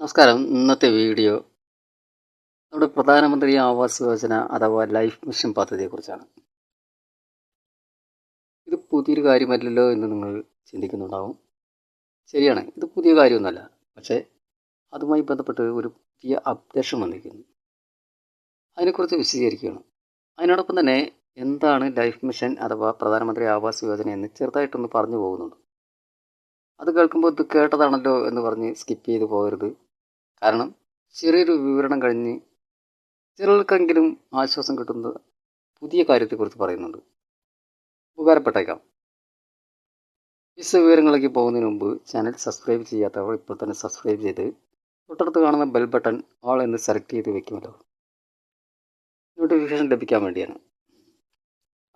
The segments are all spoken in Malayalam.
നമസ്കാരം. ഇന്നത്തെ വീഡിയോ നമ്മുടെ പ്രധാനമന്ത്രി ആവാസ് യോജന അഥവാ ലൈഫ് മിഷൻ പദ്ധതിയെക്കുറിച്ചാണ്. ഇത് പുതിയൊരു കാര്യമല്ലല്ലോ എന്ന് നിങ്ങൾ ചിന്തിക്കുന്നുണ്ടാവും. ശരിയാണ്. ഇത് പുതിയ കാര്യമൊന്നുമല്ല. പക്ഷേ അതുമായി ബന്ധപ്പെട്ട് ഒരു പുതിയ അപ്ഡേഷൻ വന്നിരിക്കുന്നു. അതിനെക്കുറിച്ച് വിശദീകരിക്കുകയാണ്. അതിനോടൊപ്പം തന്നെ എന്താണ് ലൈഫ് മിഷൻ അഥവാ പ്രധാനമന്ത്രി ആവാസ് യോജന എന്ന് ചെറുതായിട്ടൊന്ന് പറഞ്ഞു പോകുന്നുണ്ട്. അത് കേൾക്കുമ്പോൾ ഇത് കേട്ടതാണല്ലോ എന്ന് പറഞ്ഞ് സ്കിപ്പ് ചെയ്ത് പോകരുത്. കാരണം ചെറിയൊരു വിവരണം കഴിഞ്ഞ് ചിലർക്കെങ്കിലും ആശ്വാസം കിട്ടുന്നത് പുതിയ കാര്യത്തെക്കുറിച്ച് പറയുന്നുണ്ട്. ഉപകാരപ്പെട്ടേക്കാം. വിശ വിവരങ്ങളിലേക്ക് പോകുന്നതിന് മുമ്പ് ചാനൽ സബ്സ്ക്രൈബ് ചെയ്യാത്തവർ ഇപ്പോൾ തന്നെ സബ്സ്ക്രൈബ് ചെയ്ത് തൊട്ടടുത്ത് കാണുന്ന ബെൽ ബട്ടൺ ഓൾ എന്ന് സെലക്ട് ചെയ്ത് വെക്കുമല്ലോ. നോട്ടിഫിക്കേഷൻ ലഭിക്കാൻ വേണ്ടിയാണ്.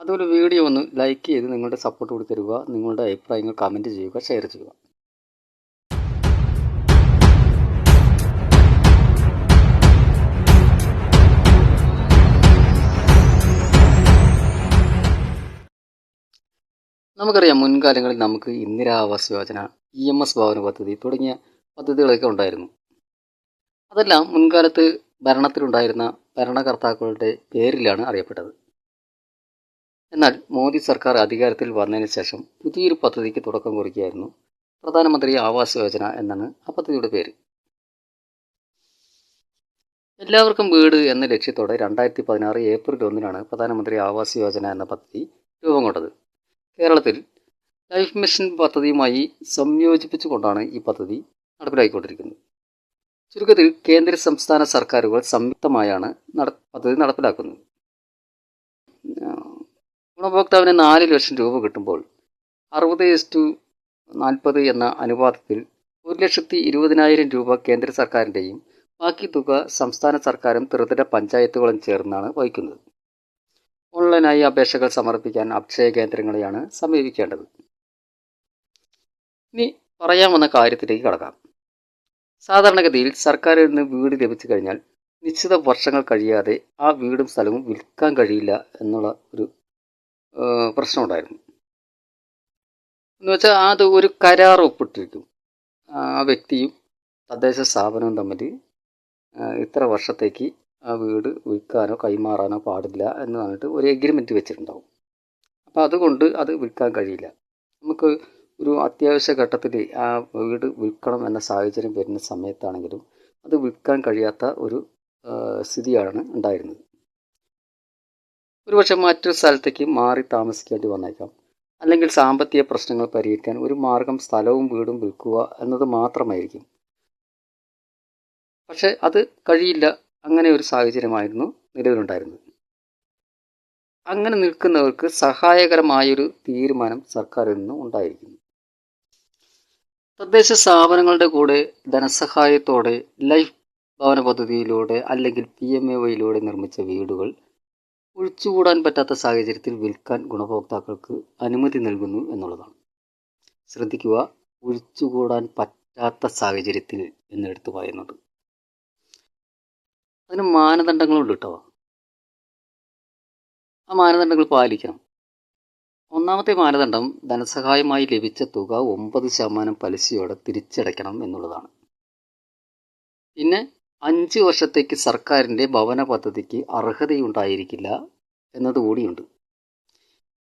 അതുപോലെ വീഡിയോ ഒന്ന് ലൈക്ക് ചെയ്ത് നിങ്ങളുടെ സപ്പോർട്ട് കൊടുത്തരുക നിങ്ങളുടെ അഭിപ്രായങ്ങൾ കമന്റ് ചെയ്യുക ഷെയർ ചെയ്യുക. നമുക്കറിയാം മുൻകാലങ്ങളിൽ നമുക്ക് Indira Awas Yojana E M S ഭവന പദ്ധതി തുടങ്ങിയ പദ്ധതികളൊക്കെ ഉണ്ടായിരുന്നു. അതെല്ലാം മുൻകാലത്ത് ഭരണത്തിലുണ്ടായിരുന്ന ഭരണകർത്താക്കളുടെ പേരിലാണ് അറിയപ്പെട്ടത്. എന്നാൽ മോദി സർക്കാർ അധികാരത്തിൽ വന്നതിന് ശേഷം പുതിയൊരു പദ്ധതിക്ക് തുടക്കം കുറിക്കുകയായിരുന്നു പ്രധാനമന്ത്രി ആവാസ് യോജന എന്നാണ് ആ പദ്ധതിയുടെ പേര്. എല്ലാവർക്കും വീട് എന്ന ലക്ഷ്യത്തോടെ രണ്ടായിരത്തി പതിനാറ് ഏപ്രിൽ ഒന്നിനാണ് പ്രധാനമന്ത്രി ആവാസ് യോജന എന്ന പദ്ധതി രൂപം കൊണ്ടത്. കേരളത്തിൽ ലൈഫ് മിഷൻ പദ്ധതിയുമായി സംയോജിപ്പിച്ചുകൊണ്ടാണ് ഈ പദ്ധതി നടപ്പിലാക്കിക്കൊണ്ടിരിക്കുന്നത്. ചുരുക്കത്തിൽ കേന്ദ്ര സംസ്ഥാന സർക്കാരുകൾ സംയുക്തമായാണ് നട പദ്ധതി നടപ്പിലാക്കുന്നത്. ഗുണഭോക്താവിന് നാല് ലക്ഷം രൂപ കിട്ടുമ്പോൾ അറുപത് എസ് ടു നാൽപ്പത് എന്ന അനുപാതത്തിൽ ഒരു ലക്ഷത്തി ഇരുപതിനായിരം രൂപ കേന്ദ്ര സർക്കാരിന്റെയും ബാക്കി തുക സംസ്ഥാന സർക്കാരും ത്രിതല പഞ്ചായത്തുകളും ചേർന്നാണ് വഹിക്കുന്നത്. ഓൺലൈനായി അപേക്ഷകൾ സമർപ്പിക്കാൻ അക്ഷയ കേന്ദ്രങ്ങളെയാണ് സമീപിക്കേണ്ടത്. ഇനി പറയാൻ വന്ന കാര്യത്തിലേക്ക് കടക്കാം. സാധാരണഗതിയിൽ സർക്കാരിൽ നിന്ന് വീട് ലഭിച്ചു കഴിഞ്ഞാൽ നിശ്ചിത വർഷങ്ങൾ കഴിയാതെ ആ വീടും സ്ഥലവും വിൽക്കാൻ കഴിയില്ല എന്നുള്ള ഒരു പ്രശ്നമുണ്ടായിരുന്നു. എന്ന് വെച്ചാൽ അത് ഒരു കരാർ ഒപ്പിട്ടിരിക്കും. ആ വ്യക്തിയും തദ്ദേശ സ്ഥാപനവും തമ്മിൽ ഇത്ര വർഷത്തേക്ക് ആ വീട് വിൽക്കാനോ കൈമാറാനോ പാടില്ല എന്ന് പറഞ്ഞിട്ട് ഒരു എഗ്രിമെന്റ് വെച്ചിട്ടുണ്ടാവും. അപ്പോൾ അതുകൊണ്ട് അത് വിൽക്കാൻ കഴിയില്ല. നമുക്ക് ഒരു അത്യാവശ്യ ഘട്ടത്തിൽ ആ വീട് വിൽക്കണം എന്ന സാഹചര്യം വരുന്ന സമയത്താണെങ്കിലും അത് വിൽക്കാൻ കഴിയാത്ത ഒരു സ്ഥിതിയാണ് ഉണ്ടായിരുന്നത്. ഒരുപക്ഷെ മറ്റൊരു സ്ഥലത്തേക്ക് മാറി താമസിക്കേണ്ടി വന്നേക്കാം. അല്ലെങ്കിൽ സാമ്പത്തിക പ്രശ്നങ്ങൾ പരിഹരിക്കാൻ ഒരു മാർഗം സ്ഥലവും വീടും വിൽക്കുക എന്നത് മാത്രമായിരിക്കും. പക്ഷെ അത് കഴിയില്ല. അങ്ങനെ ഒരു സാഹചര്യമായിരുന്നു നിലവിലുണ്ടായിരുന്നത്. അങ്ങനെ നിൽക്കുന്നവർക്ക് സഹായകരമായൊരു തീരുമാനം സർക്കാരിൽ നിന്ന് ഉണ്ടായിരിക്കുന്നു. തദ്ദേശ സ്ഥാപനങ്ങളുടെ കൂടെ ധനസഹായത്തോടെ ലൈഫ് ഭവന പദ്ധതിയിലൂടെ അല്ലെങ്കിൽ പി എം എ വൈയിലൂടെ നിർമ്മിച്ച വീടുകൾ ഒഴിച്ചുകൂടാൻ പറ്റാത്ത സാഹചര്യത്തിൽ വിൽക്കാൻ ഗുണഭോക്താക്കൾക്ക് അനുമതി നൽകുന്നു എന്നുള്ളതാണ്. ശ്രദ്ധിക്കുക ഒഴിച്ചുകൂടാൻ പറ്റാത്ത സാഹചര്യത്തിൽ എന്നെടുത്ത് പറയുന്നത്. അതിന് മാനദണ്ഡങ്ങളുണ്ട് കേട്ടോ. ആ മാനദണ്ഡങ്ങൾ പാലിക്കണം. ഒന്നാമത്തെ മാനദണ്ഡം ധനസഹായമായി ലഭിച്ച തുക ഒമ്പത് ശതമാനം പലിശയോടെ തിരിച്ചടയ്ക്കണം എന്നുള്ളതാണ്. പിന്നെ അഞ്ച് വർഷത്തേക്ക് സർക്കാരിന്റെ ഭവന പദ്ധതിക്ക് അർഹതയുണ്ടായിരിക്കില്ല എന്നതുകൂടിയുണ്ട്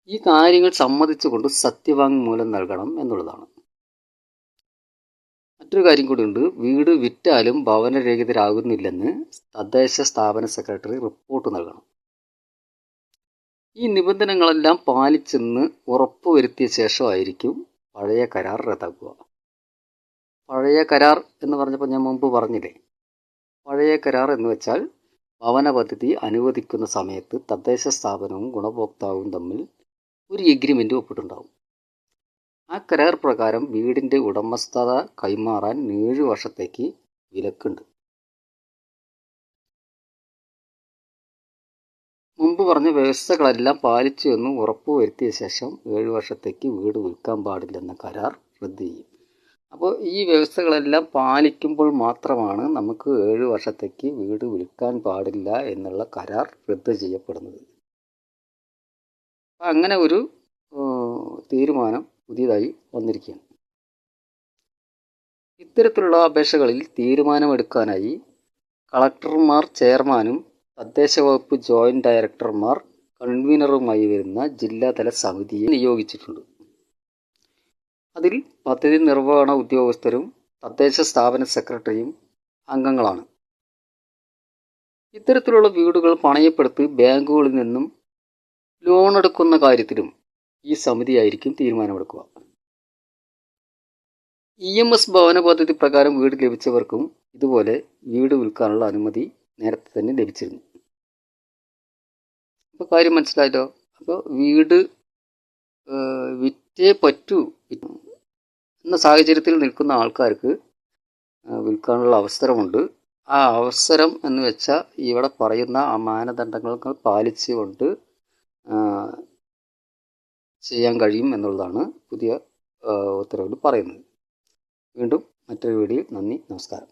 ഈ കാര്യങ്ങൾ സമ്മതിച്ചുകൊണ്ട് സത്യവാങ്മൂലം നൽകണം എന്നുള്ളതാണ്. മറ്റൊരു കാര്യം ഉണ്ട് വീട് വിറ്റാലും ഭവനരഹിതരാകുന്നില്ലെന്ന് തദ്ദേശ സ്ഥാപന സെക്രട്ടറി റിപ്പോർട്ട് നൽകണം. ഈ നിബന്ധനകളെല്ലാം പാലിച്ചെന്ന് ഉറപ്പുവരുത്തിയ ശേഷമായിരിക്കും പഴയ കരാർ റദ്ദാക്കുക. പഴയ കരാർ എന്ന് പറഞ്ഞപ്പോൾ ഞാൻ മുമ്പ് പറഞ്ഞില്ലേ? പഴയ കരാർ എന്ന് വെച്ചാൽ ഭവന പദ്ധതി അനുവദിക്കുന്ന സമയത്ത് തദ്ദേശ സ്ഥാപനവും ഗുണഭോക്താവും തമ്മിൽ ഒരു എഗ്രിമെന്റ് ഒപ്പിട്ടുണ്ടാവും. ആ കരാർ പ്രകാരം വീടിന്റെ ഉടമസ്ഥത കൈമാറാൻ ഏഴ് വർഷത്തേക്ക് വിലക്കുണ്ട്. മുമ്പ് പറഞ്ഞ വ്യവസ്ഥകളെല്ലാം പാലിച്ചു എന്ന് ഉറപ്പുവരുത്തിയ ശേഷം ഏഴ് വർഷത്തേക്ക് വീട് വിൽക്കാൻ പാടില്ലെന്ന കരാർ റദ്ദ് ചെയ്യും. അപ്പോൾ ഈ വ്യവസ്ഥകളെല്ലാം പാലിക്കുമ്പോൾ മാത്രമാണ് നമുക്ക് ഏഴ് വർഷത്തേക്ക് വീട് വിൽക്കാൻ പാടില്ല എന്നുള്ള കരാർ റദ്ദ് ചെയ്യപ്പെടുന്നത്. അങ്ങനെ ഒരു തീരുമാനം പുതിയതായി വന്നിരിക്കുകയാണ്. ഇത്തരത്തിലുള്ള അപേക്ഷകളിൽ തീരുമാനമെടുക്കാനായി കളക്ടർമാർ ചെയർമാനും തദ്ദേശ വകുപ്പ് ജോയിന്റ് ഡയറക്ടർമാർ കൺവീനറുമായി വരുന്ന ജില്ലാതല സമിതിയെ നിയോഗിച്ചിട്ടുണ്ട്. അതിൽ പദ്ധതി നിർവഹണ ഉദ്യോഗസ്ഥരും തദ്ദേശ സ്ഥാപന സെക്രട്ടറിയും അംഗങ്ങളാണ്. ഇത്തരത്തിലുള്ള വീടുകൾ പണയപ്പെടുത്തി ബാങ്കുകളിൽ നിന്നും ലോൺ എടുക്കുന്ന കാര്യത്തിലും ഈ സമിതിയായിരിക്കും തീരുമാനമെടുക്കുക. ഇ എം എസ് ഭവന പദ്ധതി പ്രകാരം വീട് ലഭിച്ചവർക്കും ഇതുപോലെ വീട് വിൽക്കാനുള്ള അനുമതി നേരത്തെ തന്നെ ലഭിച്ചിരുന്നു. അപ്പോൾ കാര്യം മനസ്സിലായല്ലോ? അപ്പോൾ വീട് വിറ്റേ പറ്റൂ എന്ന സാഹചര്യത്തിൽ നിൽക്കുന്ന ആൾക്കാർക്ക് വിൽക്കാനുള്ള അവസരമുണ്ട്. ആ അവസരം എന്ന് വെച്ചാൽ ഇവിടെ പറയുന്ന ആ മാനദണ്ഡങ്ങൾ പാലിച്ചുകൊണ്ട് ചെയ്യാൻ കഴിയും എന്നുള്ളതാണ് പുതിയ ഉത്തരവിൽ പറയുന്നത്. വീണ്ടും മറ്റൊരു വീഡിയോയിൽ നന്ദി നമസ്കാരം.